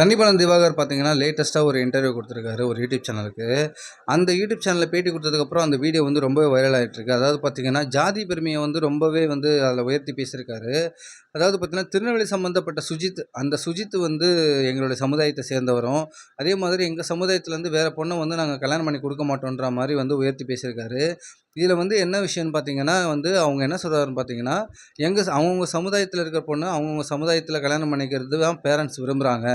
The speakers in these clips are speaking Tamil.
தண்ணிப்பழம் திவாகர் பார்த்தீங்கன்னா லேட்டஸ்ட்டாக ஒரு இன்டர்வியூ கொடுத்துருக்காரு ஒரு யூடியூப் சேனலுக்கு அந்த யூடியூப் சேனலில் பேட்டி கொடுத்ததுக்கப்புறம் அந்த வீடியோ வந்து ரொம்பவே வைரல் ஆகிட்டுருக்கு அதாவது பார்த்தீங்கன்னா ஜாதி பெருமையை வந்து ரொம்பவே வந்து அதில் உயர்த்தி பேசியிருக்காரு. அதாவது பார்த்தீங்கன்னா திருநெல்வேலி சம்மந்தப்பட்ட சுஜித் அந்த சுஜித் வந்து எங்களுடைய சமுதாயத்தை சேர்ந்தவரும். அதே மாதிரி எங்கள் சமுதாயத்துலேருந்து வேறு பொண்ணை வந்து நாங்கள் கல்யாணம் பண்ணி கொடுக்க மாட்டோன்ற மாதிரி வந்து உயர்த்தி பேசியிருக்காரு. இதில் வந்து என்ன விஷயம்னு பார்த்தீங்கன்னா வந்து அவங்க என்ன சொல்கிறாருன்னு பார்த்தீங்கன்னா எங்கள் அவங்கவுங்க சமுதாயத்தில் இருக்கிற பொண்ணு அவங்கவுங்க சமுதாயத்தில் கல்யாணம் பண்ணிக்கிறது தான் பேரண்ட்ஸ் விரும்புகிறாங்க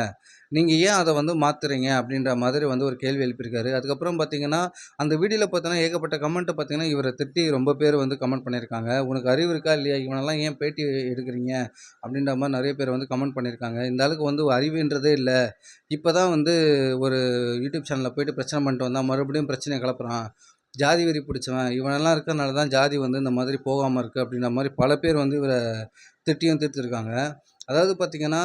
நீங்கள் ஏன் அதை வந்து மாற்றுறீங்க அப்படின்ற மாதிரி வந்து ஒரு கேள்வி எழுப்பியிருக்காரு. அதுக்கப்புறம் பார்த்தீங்கன்னா அந்த வீடியோவில் பார்த்தோன்னா ஏகப்பட்ட கமெண்ட்டை பார்த்தீங்கன்னா இவரை திட்டி ரொம்ப பேர் வந்து கமெண்ட் பண்ணியிருக்காங்க. உனக்கு அறிவு இருக்கா இல்லையா? இவனெல்லாம் ஏன் பேட்டி எடுக்கிறீங்க? அப்படின்ற மாதிரி நிறைய பேர் வந்து கமெண்ட் பண்ணியிருக்காங்க. இந்த அளவுக்கு வந்து அறிவுன்றதே இல்லை. இப்போ தான் வந்து ஒரு யூடியூப் சேனலில் போயிட்டு பிரச்சனை பண்ணிட்டு வந்தால் மறுபடியும் பிரச்சனையை கிளப்புறான். ஜாதி வெறி பிடிச்சவன். இவனெல்லாம் இருக்கிறனால தான் ஜாதி வந்து இந்த மாதிரி போகாமல் இருக்குது அப்படின்ற மாதிரி பல பேர் வந்து இவரை திட்டியும் தீர்த்துருக்காங்க. அதாவது பார்த்திங்கன்னா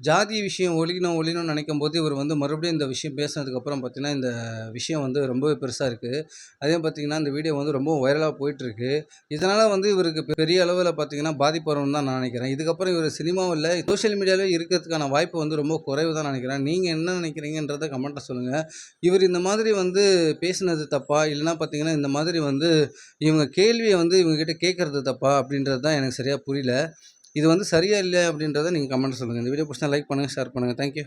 ஜாதி விஷயம் ஒழிக்கணும் ஒழிக்கணும்னு நினைக்கும் போது இவர் வந்து மறுபடியும் இந்த விஷயம் பேசினதுக்கப்புறம் பார்த்தீங்கன்னா இந்த விஷயம் வந்து ரொம்பவே பெருசாக இருக்குது அதே பார்த்தீங்கன்னா இந்த வீடியோ வந்து ரொம்ப வைரலாக போயிட்டுருக்கு. இதனால் வந்து இவருக்கு பெரிய அளவில் பார்த்தீங்கன்னா பாதிப்பு வரும்னு தான் நான் நினைக்கிறேன். இதுக்கப்புறம் இவர் சினிமாவில் சோஷியல் மீடியாவில் இருக்கிறதுக்கான வாய்ப்பு வந்து ரொம்ப குறைவு தான் நினைக்கிறேன். நீங்கள் என்ன நினைக்கிறீங்கன்றதை கமெண்ட்டாக சொல்லுங்கள் இவர் இந்த மாதிரி வந்து பேசினது தப்பா? இல்லைனா பார்த்தீங்கன்னா இந்த மாதிரி வந்து இவங்க கேள்வியை வந்து இவங்ககிட்ட கேட்குறது தப்பா? அப்படின்றது தான் எனக்கு சரியாக புரியல. இது வந்து சரியாக இல்லை அப்படின்றத நீங்கள் கமெண்ட் சொல்லுங்கள் இந்த வீடியோ பிடிச்சா லைக் பண்ணுங்கள் ஷேர் பண்ணுங்கள் தேங்க்யூ